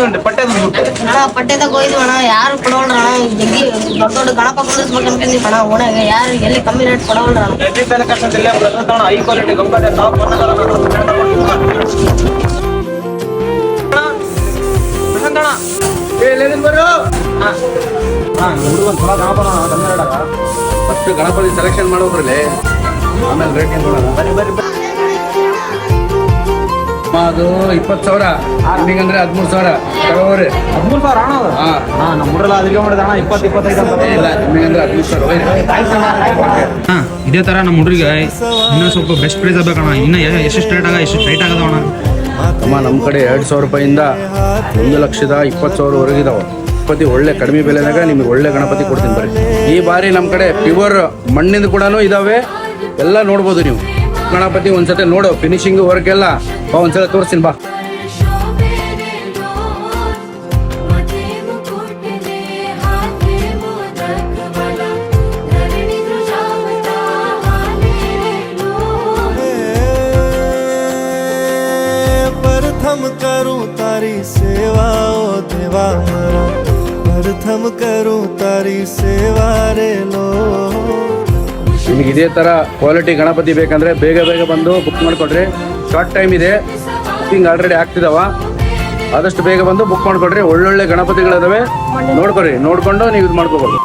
ಬಂದ್ರಿ ಪಟ್ಟೆ ದುಡ್ಡು ಅಣ್ಣ ಪಟ್ಟೆದಾಗ ಹೋಯ್ದು ಅಣ್ಣ ಯಾರು ಕೊಡೋಳ್ರ ಅಣ್ಣ ಜಗ್ಗಿ ದೊಡ್ಡ ದೊಡ್ಡ ಗಣಪ ಕುಂದಿಸ್ಬೇಕು ಅನ್ಕೊಂಡಿ ಅಣ್ಣ ಓಣಾಗ ಯಾರು ಎಲ್ಲಿ ಕಮ್ಮಿ ರೇಟ್ ಕೊಡೋಳ್ರ ಅಣ್ಣ ಎಲ್ಲಿ ತಲೆ ಕಷ್ಟದಿಲ್ಲ ತಗೋಣ high quality ಗಂಗಾಡೆ top first Ganapati selection ಮಾಡೋದ್ರಲ್ಲಿ ಆಮೇಲೆ ರೇಟ್ ಏನು ನೋಡೋಣ ಬರಿ ಬರಿ ಬರಿ ಅದು ಇಪ್ಪತ್ತು ಸಾವಿರ. ನಿಮಗೆ ಅಂದ್ರೆ ಹದಿಮೂರು ಸಾವಿರ. ತಗೋರಿ. ಹದಿಮೂರು ಸಾವಿರ ಅಣ್ಣ ಅದು? ಹಾ. ನಮ್ಮ ನಮ್ಮೂರೆಲ್ಲ ಅದಕ್ಕೆ ಮಾಡಿದ ಅಣ್ಣ ಇಪ್ಪತ್ತು ಇಪ್ಪತ್ತೈದು ಅಂತ ಇಲ್ಲ ನಿಮಗೆ ಅಂದ್ರೆ ಹದಿಮೂರು ಸಾವಿರ ಹಾಂ ಹಾ ಇದೇ ತರ ನಮ್ಮ ಹುಡುಗರಿಗೆ ಇನ್ನೂ ಸ್ವಲ್ಪ ಬೆಸ್ಟ್ ಪ್ರೈಸ್ ಆಗಬೇಕಣ್ಣ ಇನ್ನ ಎಷ್ಟು ಸ್ಟ್ರೈಟ್ ಆಗ ಎಷ್ಟು ಟೈಟ್ ಅಣ್ಣ. ಅಮ್ಮ ನಮ್ಮ ಕಡೆ ಎರಡು ಸಾವಿರ ರೂಪಾಯಿಂದ ಒಂದು ಲಕ್ಷದ ಇಪ್ಪತ್ತು ಸಾವಿರವರೆಗೆ ಇದಾವೆ. ಗಣಪತಿ ಒಳ್ಳೆ ಕಡಿಮೆ ಬೆಲೆನಾಗ ನಿಮಗೆ ಒಳ್ಳೆ ಗಣಪತಿ ಕೊಡ್ತೀನಿ ಬರ್ರಿ. ಈ ಬಾರಿ ನಮ್ಮ ಕಡೆ ಪ್ಯೂರ್ ಮಣ್ಣಿಂದ ಕೂಡ ಇದಾವೆ. ಎಲ್ಲ ನೋಡ್ಬೋದು ನೀವು. ಗಣಪತಿ ಒಂದ್ಸತಿ ನೋಡು ಫಿನಿಶಿಂಗ್ ವರ್ಕ್ ಎಲ್ಲ ಒಂದ್ಸಲ ತೋರಿಸ್ತೀನಿ ಬಾ કરું તારી સેવાઓ દેવા મારા પ્રથમ કરું તારી સેવા રે ನಿಮಗೆ ಇದೇ ಥರ ಕ್ವಾಲಿಟಿ ಗಣಪತಿ ಬೇಕಂದ್ರೆ ಬೇಗ ಬೇಗ ಬಂದು ಬುಕ್ ಮಾಡಿಕೊಡ್ರಿ. ಶಾರ್ಟ್ ಟೈಮ್ ಇದೆ. ಬುಕ್ಕಿಂಗ್ ಆಲ್ರೆಡಿ ಆಗ್ತಿದಾವ. ಆದಷ್ಟು ಬೇಗ ಬಂದು ಬುಕ್ ಮಾಡಿಕೊಡ್ರಿ. ಒಳ್ಳೊಳ್ಳೆ ಗಣಪತಿಗಳಿದಾವೆ. ನೋಡ್ಕೊಡ್ರಿ ನೋಡ್ಕೊಂಡು ನೀವು ಇದು ಮಾಡ್ಕೋಬೋದು.